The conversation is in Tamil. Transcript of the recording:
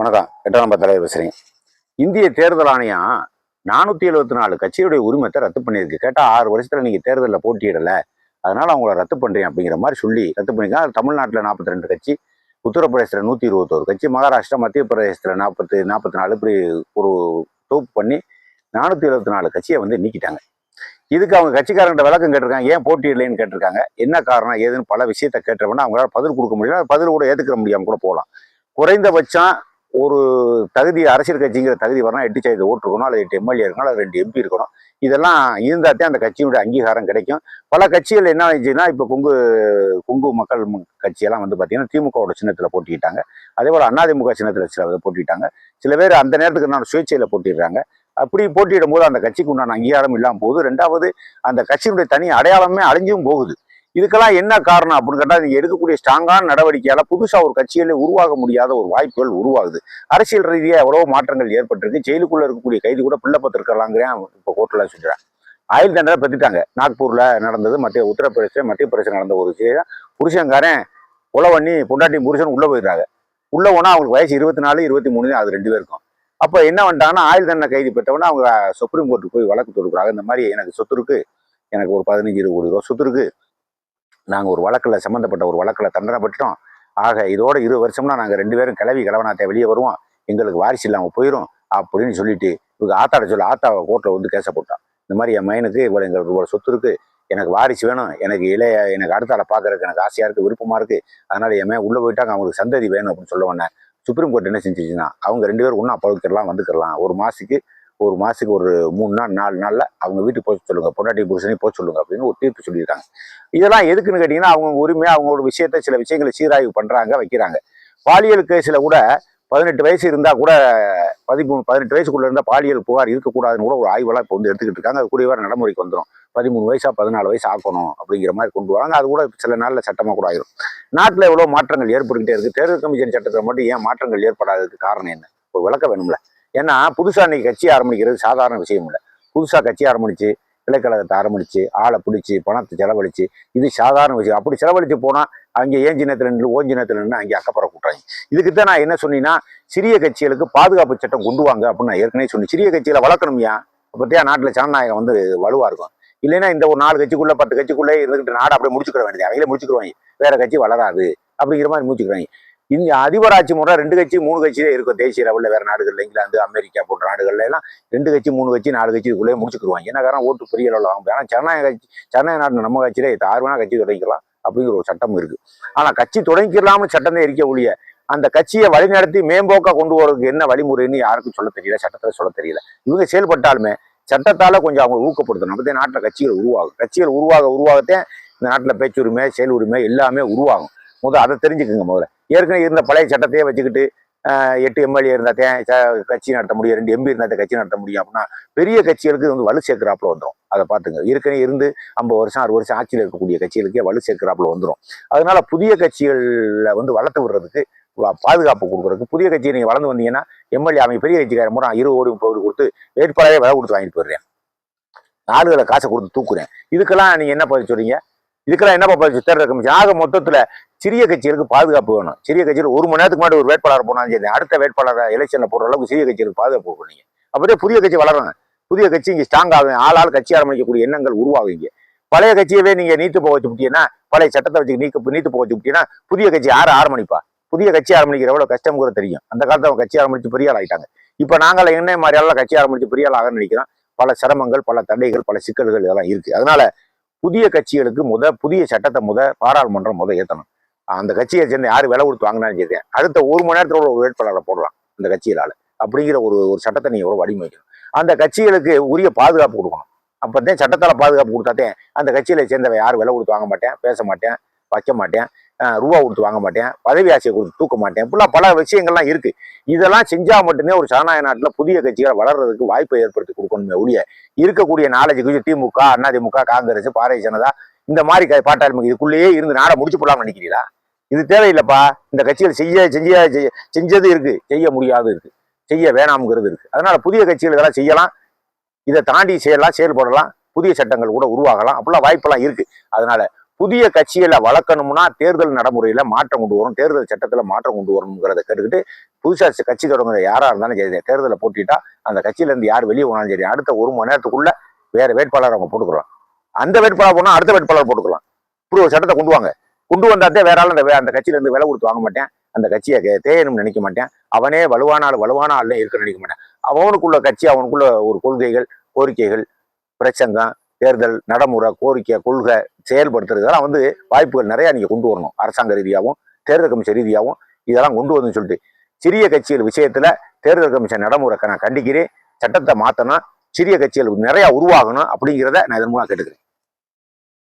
வணக்கம். எட்டாம் நம்பர் தலைவர் பேசுகிறேன் இந்திய தேர்தல் ஆணையம் நானூற்றி எழுபத்தி நாலு கட்சியுடைய உரிமத்தை ரத்து பண்ணியிருக்கு. கேட்டால் ஆறு வருஷத்தில் நீங்கள் தேர்தலில் போட்டியிடலை. அதனால அவங்கள ரத்து பண்ணுறேன் அப்படிங்கிற மாதிரி சொல்லி ரத்து பண்ணியிருக்காங்க. தமிழ்நாட்டில் நாற்பத்தி ரெண்டு கட்சி உத்தரப்பிரதேசத்தில் நூற்றி இருபத்தோரு கட்சி மகாராஷ்டிரா மத்திய பிரதேசத்தில் நாற்பத்தி நாற்பத்தி நாலு இப்படி ஒரு தொகுப்பு பண்ணி நானூற்றி எழுபத்தி நாலு கட்சியை வந்து நீக்கிட்டாங்க. இதுக்கு அவங்க கட்சிக்காரங்கிட்ட விளக்கம் கேட்டிருக்காங்க. ஏன் போட்டியிடலைன்னு கேட்டிருக்காங்க. என்ன காரணம் ஏதுன்னு பல விஷயத்த கேட்டவொன்னே அவங்களால பதில் கொடுக்க முடியல. பதில் கூட ஏற்றுக்கிற முடியாமல் கூட போகலாம் குறைந்தபட்சம் ஒரு தகுதி அரசியல் கட்சிங்கிற தகுதி வரணும் எட்டு சதவீத ஓட்டு இருக்கணும். அல்லது எட்டு எம்எல்ஏ இருக்கணும். அல்லது ரெண்டு எம்பி இருக்கணும். இதெல்லாம் இருந்தால்தான் அந்த கட்சியினுடைய அங்கீகாரம் கிடைக்கும். பல கட்சிகள் என்ன ஆயிடுச்சுன்னா இப்போ கொங்கு கொங்கு மக்கள் கட்சியெல்லாம் வந்து பார்த்தீங்கன்னா திமுகவோட சின்னத்தில் போட்டிக்கிட்டாங்க அதே போல் அதிமுக சின்னத்தில் சில பேர் போட்டிட்டாங்க சில பேர் அந்த நேரத்துக்கு நான் சுயேட்சையில் போட்டிடுறாங்க அப்படி போட்டியிடும் போது அந்த கட்சிக்கு உண்டான அங்கீகாரம் இல்லாமல் போகுது. ரெண்டாவது அந்த கட்சியினுடைய தனி அடையாளமே அழிஞ்சும் போகுது. இதுக்கெல்லாம் என்ன காரணம் அப்படின்னு கேட்டால் நீங்கள் எடுக்கக்கூடிய ஸ்ட்ராங்கான நடவடிக்கையால் புதுசாக ஒரு கட்சியில உருவாக முடியாத ஒரு வாய்ப்புகள் உருவாகுது. அரசியல் ரீதியாக எவ்வளோ மாற்றங்கள் ஏற்பட்டிருக்கு. ஜெயிலுக்குள்ளே இருக்கக்கூடிய கைதி கூட பிள்ளைப்பத்திருக்கலாங்கிறேன் இப்போ கோர்ட்டில் சொல்கிறேன் ஆயுள் தண்டனை பெற்றுட்டாங்க. நாக்பூரில் நடந்தது மத்திய உத்தரப்பிரதேச மத்திய பிரதேசம் நடந்த ஒரு விஷயம் புருஷன்காரன் கொலை பண்ணி பொண்டாட்டி புருஷன் உள்ளே போயிடுறாங்க. உள்ளே போனால் அவங்களுக்கு வயசு இருபத்தி நாலு இருபத்தி மூணு அது ரெண்டு பேருக்கும். அப்போ என்ன பண்ணிட்டாங்கன்னா ஆயுள் தண்டனை கைது பெற்றவொன்னே அவங்க சுப்ரீம் கோர்ட்டுக்கு போய் வழக்கு தொடுக்குறாங்க. இந்த மாதிரி எனக்கு சொத்து இருக்குது எனக்கு ஒரு பதினஞ்சு இருபது கோடி ரூபா சொத்து இருக்குது நாங்கள் ஒரு வழக்கில் சம்மந்தப்பட்ட ஒரு வழக்கில் தண்டனைப்பட்டுட்டோம். ஆக இதோட இரு வருஷம்னா நாங்கள் ரெண்டு பேரும் கிளவி கிளவனாத்த வெளியே வருவோம். எங்களுக்கு வாரிசு இல்லாமல் போயிடும் அப்படின்னு சொல்லிட்டு இவங்க ஆத்தாட சொல்லி ஆத்தாவை கோர்ட்டில் வந்து கேச போட்டான். இந்த மாதிரி என் மயனுக்கு இவ்வளோ எங்களுக்கு இவ்வளோ சொத்து இருக்குது எனக்கு வாரிசு வேணும். எனக்கு இளைய எனக்கு அடுத்த பார்க்கறதுக்கு எனக்கு ஆசையாக இருக்குது விருப்பமாக இருக்குது அதனால் என் மேன் உள்ளே போயிட்டாங்க அவங்களுக்கு சந்ததி வேணும் அப்படின்னு சொல்லுவேன் சுப்ரீம் கோர்ட் என்ன செஞ்சுச்சுன்னா அவங்க ரெண்டு பேரும் ஒன்றா பழகிக்கலாம் வந்துக்கலாம் ஒரு மாதத்துக்கு ஒரு மாதத்துக்கு ஒரு மூணு நாள் நாலு நாளில் அவங்க வீட்டுக்கு போக சொல்லுங்கள் பொண்டாட்டி புருஷனையும் போக சொல்லுங்க அப்படின்னு ஒரு தீர்ப்பு சொல்லியிருக்காங்க. இதெல்லாம் எதுக்குன்னு கேட்டிங்கன்னா அவங்க உரிமையாக அவங்களோட விஷயத்த சில விஷயங்களை சீராய்வு பண்ணுறாங்க வைக்கிறாங்க. பாலியல் கேஸில் கூட பதினெட்டு வயசு இருந்தால் கூட பதிமூணு பதினெட்டு வயசுக்குள்ளே இருந்தால் பாலியல் புகார் இருக்கக்கூடாதுன்னு கூட ஒரு ஆய்வெல்லாம் இப்போ வந்து எடுத்துக்கிட்டு இருக்காங்க. அது கூடிய வர நடைமுறைக்கு வந்துடும் பதிமூணு வயசாக பதினாலு வயசு ஆக்கணும் அப்படிங்கிற மாதிரி கொண்டு வராங்க. அது கூட சில நாளில் சட்டமாக கூட ஆயிரும். நாட்டில் எவ்வளோ மாற்றங்கள் ஏற்பட்டுக்கிட்டே இருக்குது தேர்தல் கமிஷன் சட்டத்தில் மட்டும் ஏன் மாற்றங்கள் ஏற்படாததுக்கு காரணம் என்ன? ஒரு விளக்கம் வேணும்ல? ஏன்னா புதுசாக இன்னைக்கு கட்சி ஆரம்பிக்கிறது சாதாரண விஷயம் இல்லை. புதுசாக கட்சி ஆரம்பிச்சு கிளைக்கழகத்தை ஆரம்பிச்சு ஆளை பிடிச்சி பணத்தை செலவழிச்சு இது சாதாரண விஷயம். அப்படி செலவழிச்சு போனால் அங்கே ஏன் சின்னத்தில் நின்று ஓன் சின்னத்தில் நின்று அங்கே அக்கப்புற கூட்டுறாங்க. இதுக்கு தான் நான் என்ன சொன்னீங்கன்னா சிறிய கட்சிகளுக்கு பாதுகாப்பு சட்டம் கொண்டு வாங்க அப்படின்னு நான் ஏற்கனவே சொன்னேன். சிறிய கட்சிகளை வளர்க்கணும்யா அப்படியா நாட்டில் ஜனநாயகம் வந்து வலுவாக இருக்கும். இல்லைன்னா இந்த ஒரு நாலு கட்சிக்குள்ள பத்து கட்சிக்குள்ளே இருந்துக்கிட்டு நாடு அப்படியே முடிச்சுக்கிற வேண்டியது. அவங்களே முடிச்சுக்கிடுவாங்க வேற கட்சி வளராது. அப்படிங்கிற மாதிரி முடிச்சுக்கிறாங்க இந்த அதிபராட்சி முறை ரெண்டு கட்சி மூணு கட்சியே இருக்கும். தேசிய லெவலில் வேற நாடுகள்ல இங்கிலாந்து அமெரிக்கா போன்ற நாடுகள்ல எல்லாம் ரெண்டு கட்சி மூணு கட்சி நாலு கட்சி இதுக்குள்ளே முடிச்சுக்கிடுவாங்க என்ன காரணம்? ஓட்டு பெரிய அளவில் வாங்க ஆனால் ஜனநாயக கட்சி ஜனநாயக நாடு நம்ம கட்சியிலே ஆறு வேணா கட்சி தொடங்கிக்கலாம் அப்படிங்கிற ஒரு சட்டம் இருக்கு. ஆனால் கட்சி தொடங்கிக்கலாம்னு சட்டம் தான் இருக்க ஒழிய அந்த கட்சியை வழிநடத்தி மேம்போக்கா கொண்டு போறதுக்கு என்ன வழிமுறைன்னு யாருக்கும் சொல்ல தெரியல சட்டத்தில் சொல்ல தெரியல. இவங்க செயல்பட்டாலுமே சட்டத்தால கொஞ்சம் அவங்க ஊக்கப்படுத்தணும். அப்பதான் நாட்டில் கட்சிகள் உருவாகும். கட்சிகள் உருவாக உருவாகத்தே இந்த நாட்டில் பேச்சுரிமை செயல் உரிமை எல்லாமே உருவாகும். முதல் அதை தெரிஞ்சுக்குங்க முதல்ல. ஏற்கனவே இருந்த பழைய சட்டத்தையே வச்சுக்கிட்டு எட்டு எம்எல்ஏ இருந்தால் கட்சி நடத்த முடியும். ரெண்டு எம்பி இருந்தால் கட்சி நடத்த முடியும் அப்படின்னா பெரிய கட்சிகளுக்கு இது வந்து வலு சேர்க்கிறாப்புல வந்துடும் அதை பார்த்துங்க. ஏற்கனவே இருந்து ஐம்பது வருஷம் அறுபது வருஷம் ஆட்சியில் இருக்கக்கூடிய கட்சிகளுக்கே வலு சேர்க்கிறாப்புல வந்துடும் அதனால புதிய கட்சிகளில் வந்து வளர்த்து விடுறதுக்கு பாதுகாப்பு கொடுக்குறதுக்கு புதிய கட்சியை நீங்கள் வளர்ந்து வந்தீங்கன்னா எம்எல்ஏ அவன் பெரிய கட்சிக்காரன் மூலம் இருபது கோடி முப்பது கோடி கொடுத்து வேட்பாளரே விலை கொடுத்து வாங்கிட்டு போயிடுறேன். ஆளுகளை காசை கொடுத்து தூக்குறேன். இதுக்கெல்லாம் நீங்க என்ன பதில் சொல்றீங்க? இதுக்கெல்லாம் என்ன பதில் தேர்தல் கமிஷன். ஆக மொத்தத்துல சிறிய கட்சிகளுக்கு பாதுகாப்பு வேணும். சிறிய கட்சியில் ஒரு மணி நேரத்துக்கு முன்னாடி ஒரு வேட்பாளர் போனாலும் சரி அடுத்த வேட்பாளரை எலெக்ஷனில் போடுற அளவுக்கு சிறிய கட்சிகளுக்கு பாதுகாப்பு கொடுங்க அப்போதே புதிய கட்சி வளரணும். புதிய கட்சி இங்கே ஸ்ட்ராங் ஆகும். ஆள் ஆள் கட்சி ஆரம்பிக்கக்கூடிய எண்ணங்கள் உருவாகுங்க பழைய கட்சியவே நீங்கள் நீத்து போக வச்சுட்டீங்கன்னா பழைய சட்டத்தை வச்சு நீக்க நீத்து போக வச்சுட்டீங்கன்னா புதிய கட்சி யாரை ஆரம்பிப்பா? புதிய கட்சி ஆரம்பிக்கிற எவ்வளோ கஷ்டம் கூட தெரியும். அந்த காலத்தில் அவங்க கட்சி ஆரம்பிச்சு பெரிய ஆள் ஆயிட்டாங்க. இப்போ நாங்கள் என்ன மாதிரியெல்லாம் கட்சி ஆரம்பிச்சு பெரிய ஆள் ஆக நினைக்கிறோம்? பல சிரமங்கள் பல தடைகள் பல சிக்கல்கள் இதெல்லாம் இருக்குது அதனால புதிய கட்சிகளுக்கு முத புதிய சட்டத்தை முத பாராளுமன்றம் முத ஏற்றணும் அந்த கட்சியை சேர்ந்து யார் விலை கொடுத்து வாங்கினாலும் சரி அடுத்த ஒரு மணி நேரத்தில் ஒரு வேட்பாளரை போடலாம் அந்த கட்சிகளால் அப்படிங்கிற ஒரு ஒரு சட்டத்தை நீங்கள் எவ்வளவு வடிவமைக்கணும். அந்த கட்சிகளுக்கு உரிய பாதுகாப்பு கொடுக்கணும். அப்பதான் சட்டத்தால் பாதுகாப்பு கொடுத்தாத்தே அந்த கட்சியில் சேர்ந்தவன் யாரும் விலை கொடுத்து வாங்க மாட்டேன் பேச மாட்டேன் வைக்க மாட்டேன் ரூபா கொடுத்து வாங்க மாட்டேன் பதவி ஆசையை கொடுத்து தூக்க மாட்டேன் இப்படிலாம் பல விஷயங்கள்லாம் இருக்கு. இதெல்லாம் செஞ்சால் மட்டுமே ஒரு ஜனநாயக நாட்டில் புதிய கட்சிகள் வளர்றதுக்கு வாய்ப்பை ஏற்படுத்தி கொடுக்கணுமே ஒழிய இருக்கக்கூடிய நாலேஜ் கொஞ்சம் திமுக அதிமுக காங்கிரஸ் பாரதிய ஜனதா இந்த மாதிரி பாட்டாளிமுக இதுக்குள்ளேயே இருந்து நாடை முடிச்சு போடலாம்னு நினைக்கிறீங்களா? இது தேவையில்லைப்பா. இந்த கட்சிகள் செய்ய செஞ்ச செஞ்சது இருக்கு. செய்ய முடியாது இருக்கு. செய்ய வேணாம்ங்கிறது இருக்கு. அதனால புதிய கட்சிகள் இதெல்லாம் செய்யலாம். இதை தாண்டி செய்யலாம் செயல்படலாம் புதிய சட்டங்கள் கூட உருவாகலாம். அப்படிலாம் வாய்ப்பெல்லாம் இருக்கு. அதனால புதிய கட்சிகளை வளர்க்கணும்னா தேர்தல் நடைமுறையில மாற்றம் கொண்டு வரும் தேர்தல் சட்டத்துல மாற்றம் கொண்டு வரணுங்கிறத கேட்டுக்கிட்டு புதுசா கட்சி தொடங்குற யாரா இருந்தாலும் சரி தேர்தலில் போட்டிட்டா அந்த கட்சியில இருந்து யார் வெளியே போனாலும் சரி அடுத்த ஒரு மணி நேரத்துக்குள்ள வேற வேட்பாளர் அவங்க போட்டுக்கலாம். அந்த வேட்பாளர் போனா அடுத்த வேட்பாளர் போட்டுக்கலாம். இப்படி ஒரு சட்டத்தை கொண்டு வாங்க. கொண்டு வந்தாத்தே வேற ஆள் அந்த வே- அந்த கட்சியிலேருந்து விலை கொடுத்து வாங்க மாட்டேன். அந்த கட்சியை தேயணும்னு நினைக்க மாட்டேன். அவனே வலுவான ஆள் வலுவான ஆள் இருக்க நினைக்க மாட்டேன். அவனுக்குள்ள கட்சி அவனுக்குள்ள ஒரு கொள்கைகள் கோரிக்கைகள் பிரச்சங்கம் தேர்தல் நடைமுறை கோரிக்கை கொள்கை செயல்படுத்துறதெல்லாம் வந்து வாய்ப்புகள் நிறையா நீங்கள் கொண்டு வரணும். அரசாங்க ரீதியாகவும் தேர்தல் கமிஷன் ரீதியாகவும் இதெல்லாம் கொண்டு வரணும்னு சொல்லிட்டு. சிறிய கட்சிகள் விஷயத்தில் தேர்தல் கமிஷன் நடைமுறை நான் கண்டிக்கிறேன். சட்டத்தை மாற்றணும் சிறிய கட்சிகள் நிறையா உருவாகணும் அப்படிங்கிறத நான் இதன் மூலம் கேட்டுக்கிறேன்.